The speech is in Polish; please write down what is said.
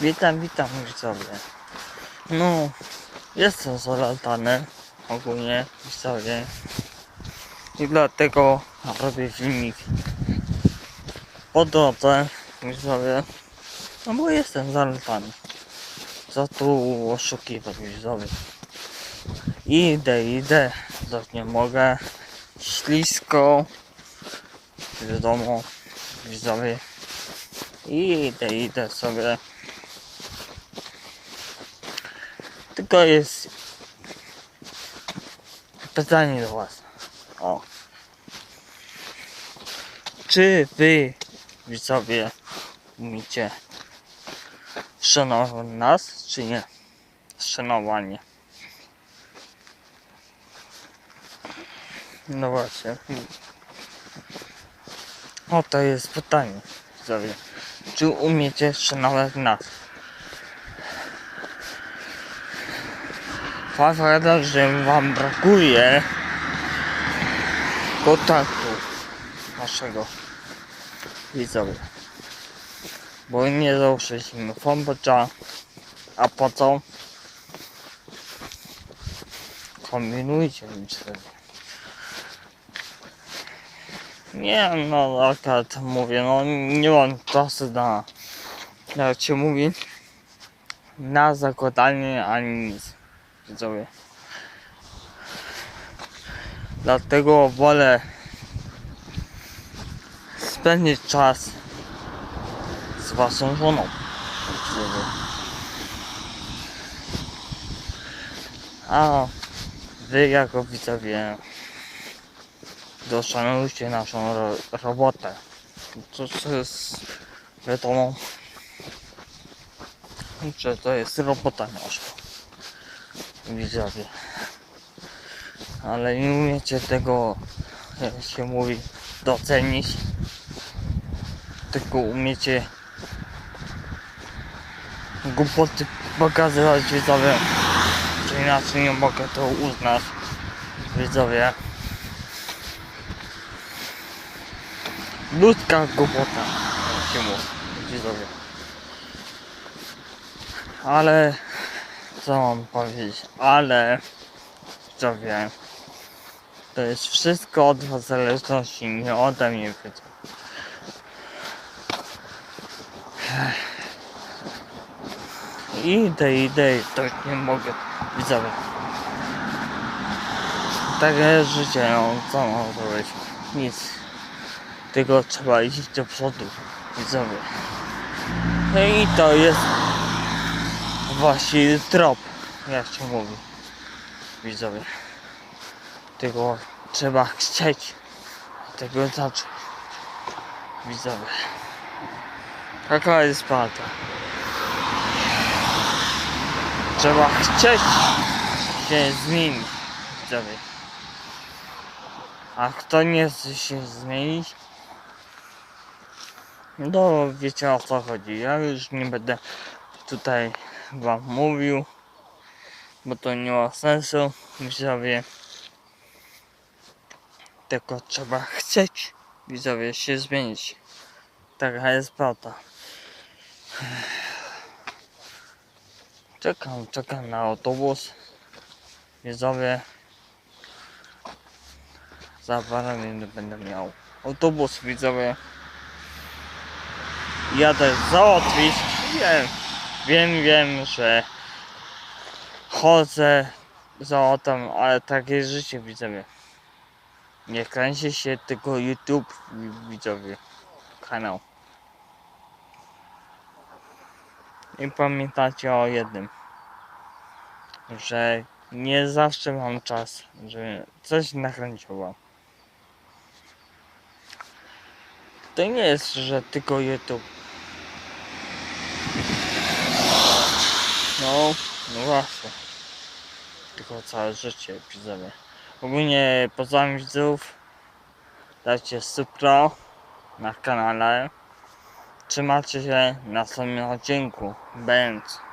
Witam, witam widzowie. No, jestem zalatany ogólnie widzowie. I dlatego robię filmik po drodze widzowie. No bo jestem zalatany. Co tu oszukiwać widzowie. Idę, idę, coś nie mogę. Ślisko. Wiadomo, widzowie. Idę, idę sobie. Tylko jest pytanie do Was. O. Czy Wy, widzowie, umiecie szanować nas, czy nie? Szanowanie. No właśnie. O, to jest pytanie, widzowie. Czy umiecie szanować nas? Fakt, że wam brakuje kontaktu naszego widzowie. Bo nie założyliśmy fanpacza, a po co? Kombinujcie widzowie. Nie no, akurat mówię, no nie mam czasu na, jak się mówi, na zakładanie ani nic, widzowie. Dlatego wolę spędzić czas z waszą żoną. A wy jako widzowie doszanujcie naszą ro robotę. To, to jest wiadomo, że to jest robota nasza. Widzowie. Ale nie umiecie tego, jak się mówi, docenić. Tylko umiecie głupoty pokazywać widzowie. Czy inaczej nie mogę to uznać. Widzowie. ludzka głupota, jak się mówi, widzowie. Ale, co mam powiedzieć, ale, widzowie, to jest wszystko od was zależności, nie ode mnie, widzowie. Idę, idę, to nie mogę, widzowie. Takie życie, no, co mam zrobić? Nic tylko trzeba iść do przodu, widzowie. No i to jest właśnie trop, jak się mówi, widzowie. Tylko trzeba chcieć tego zacząć, widzowie. Taka jest prawda. Trzeba chcieć się zmienić, widzowie. A kto nie chce się zmienić, no wiecie o co chodzi. Ja już nie będę tutaj wam mówił, bo to nie ma sensu, widzowie. Tylko trzeba chcieć, widzowie, się zmienić. Taka jest prawda. Czekam, czekam na autobus. Widzowie. Za parę minut będę miał autobus, widzowie jadę załatwić. Wiem, wiem, wiem, że chodzę za otem, ale takie życie widzowie. Nie kręci się tylko YouTube widzowie. Kanał. I pamiętajcie o jednym. Że nie zawsze mam czas, żeby coś nakręcić wam. To nie jest, że tylko YouTube. No, właśnie. Tylko całe życie widzowie. Ogólnie pozdrawiam widzów. Dajcie subro na kanale. Trzymajcie się na samym odcinku. Będz.